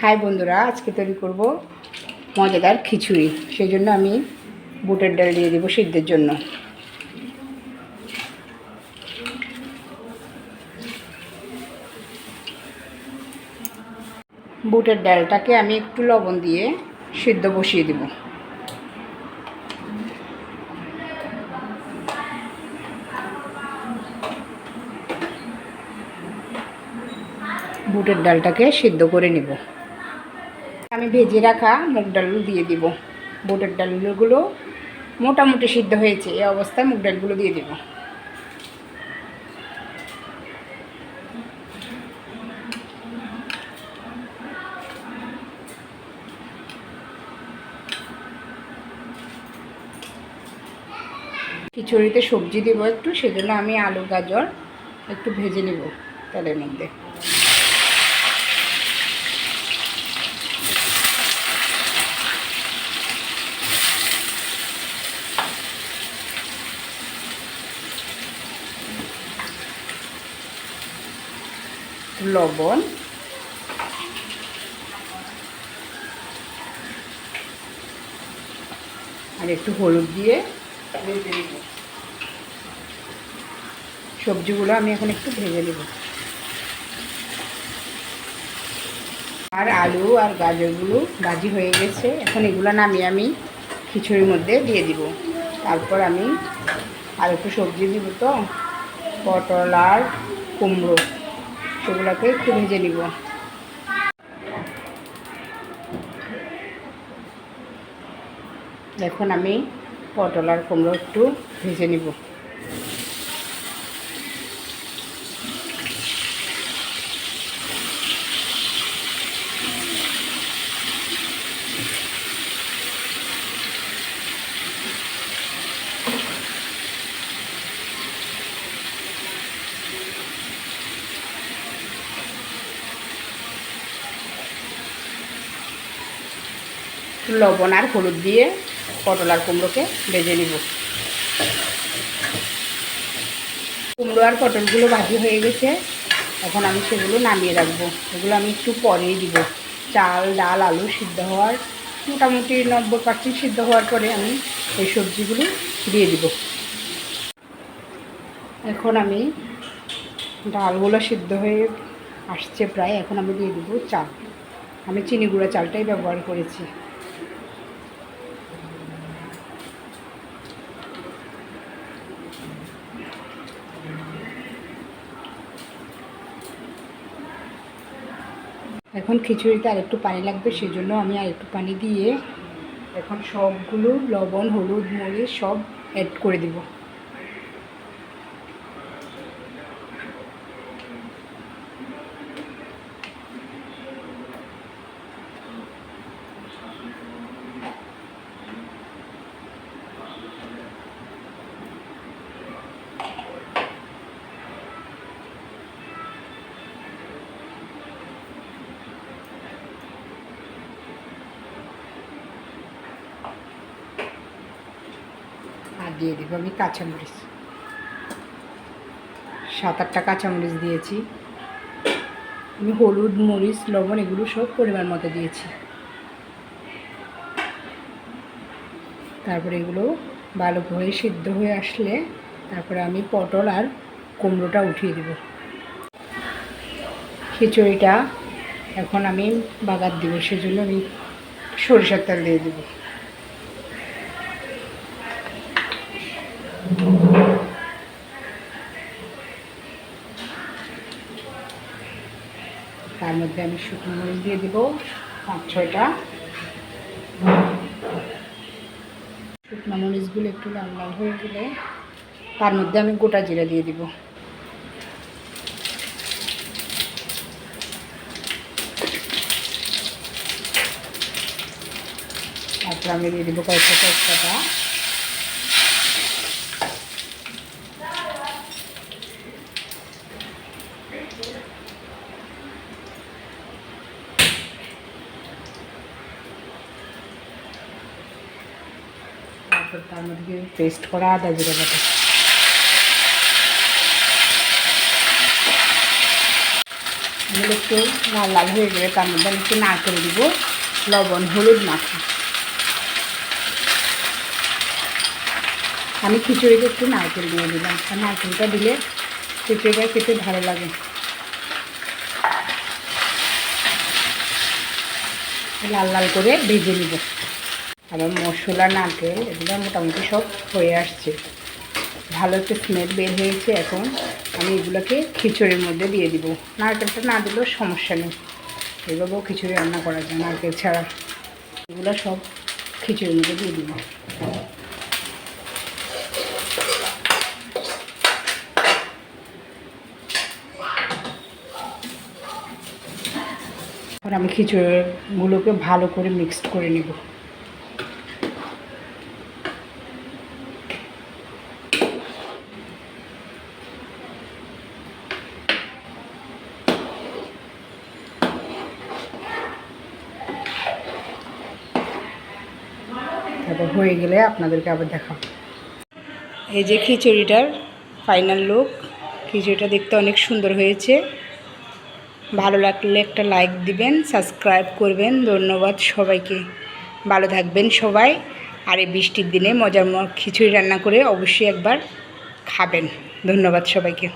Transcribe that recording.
High বন্ধুরা, আজকে তৈরি করব মজাদার খিচুড়ি। সেই জন্য আমি বুটের ডাল দিয়ে দেবো সিদ্ধের জন্য। বুটের ডালটাকে আমি একটু লবণ দিয়ে সিদ্ধ বসিয়ে দেব। বুটের ডালটাকে সিদ্ধ করে নেব। আমি ভেজে রাখা মুগ ডাল দিয়ে দিব। বুটের ডালগুলো মোটামুটি সিদ্ধ হয়েছে, এই অবস্থায় মুগ ডালগুলো দিয়ে দেব। খিচুড়িতে সবজি দেবো একটু, সেজন্য আমি আলু, গাজর একটু ভেজে নেব তেলের মধ্যে। লবণ। আর একটু হলুদ দিয়ে ভেজে সবজিগুলো আমি এখন একটু ভেজে নেব। আর আলু আর গাজরগুলো ভাজি হয়ে গেছে। এখন এগুলো নামিয়ে আমি খিচুড়ির মধ্যে দিয়ে দিব। তারপর আমি আর একটু সবজি দিব তো, পটল আর কুমড়ো। সেগুলোকে একটু ভেজে নিব। এখন আমি পটল আর কুমড়ো একটু ভেজে নিব। লবণ আর হলুদ দিয়ে পটল আর কুমড়োকে ভেজে নিব। কুমড়ো আর পটলগুলো ভাজি হয়ে গেছে। এখন আমি সেগুলো নামিয়ে রাখব। এগুলো আমি একটু পরেই দিব। চাল, ডাল, আলু সিদ্ধ হওয়ার মোটামুটি নব্বই পার্সেন্ট সিদ্ধ হওয়ার পরে আমি এই সবজিগুলো দিয়ে দিব। এখন আমি ডালগুলো সিদ্ধ হয়ে আসছে প্রায়। এখন আমি দিয়ে দেবো চাল। আমি চিনি গুঁড়া চালটাই ব্যবহার করেছি। এখন খিচুড়িতে আর একটু পানি লাগবে সেই জন্য আমি আর একটু পানি দিয়ে এখন সবগুলো লবণ, হলুদ, মরিচ সব অ্যাড করে দিব আর দিয়ে দেবো, আমি কাঁচামরিচ। সাত আটটা কাঁচামরিচ দিয়েছি। আমি হলুদ, মরিচ, লবণ, এগুলো সব পরিমাণ মতো দিয়েছি। তারপরে এগুলো ভালো করে সিদ্ধ হয়ে আসলে তারপরে আমি পটল আর কুমড়োটা উঠিয়ে দেব। খিচুড়িটা এখন আমি বাগার দেবো, সেজন্য আমি সরিষার তেল দিয়ে দেবো। তার মধ্যে আমি শুকনো মরিচ দিয়ে দিব, পাঁচ, ছয়টা। শুকনো মরিচগুলো একটু লাল লাল হয়ে গেলে তার মধ্যে আমি গোটা জিরা দিয়ে দিব। তারপর আমি দিয়ে দিব কয়েকটা তেজপাতা। তারপর তার মধ্যে পেস্ট করা আদা জিরে বাটা। একটু লাল লাল হয়ে গেলে তার মধ্যে আমি একটু নারকেল দিব। লবণ, হলুদ মাখা। আমি খিচুড়িতে একটু নারকেল দিয়ে দিলাম। আর নারকেলটা দিলে খিচুড়িটা খেতে ভালো লাগে। লাল লাল করে ভেজে নিব। আবার মশলা, নারকেল এগুলো মোটামুটি সব হয়ে আসছে। ভালো একটা স্মেল বের হয়েছে এখন। আমি এগুলোকে খিচুড়ির মধ্যে দিয়ে দিব। নারকেলটা না দিলেও সমস্যা নেই। এভাবেও খিচুড়ি রান্না করা যায় নারকেল ছাড়া। এগুলো সব খিচুড়ির মধ্যে দিয়ে দিব। আমি খিচুড়িগুলোকে ভালো করে মিক্সড করে নেব। তারপর হয়ে গেলে আপনাদেরকে আবার দেখাবো। এই যে খিচুড়িটার ফাইনাল লুক খিচুড়িটা দেখতে অনেক সুন্দর হয়েছে। ভালো লাগলে একটা লাইক দিবেন সাবস্ক্রাইব করবেন। ধন্যবাদ সবাইকে। ভালো থাকবেন সবাই। আর এই বৃষ্টির দিনে মজার খিচুড়ি রান্না করে অবশ্যই একবার খাবেন। ধন্যবাদ সবাইকে।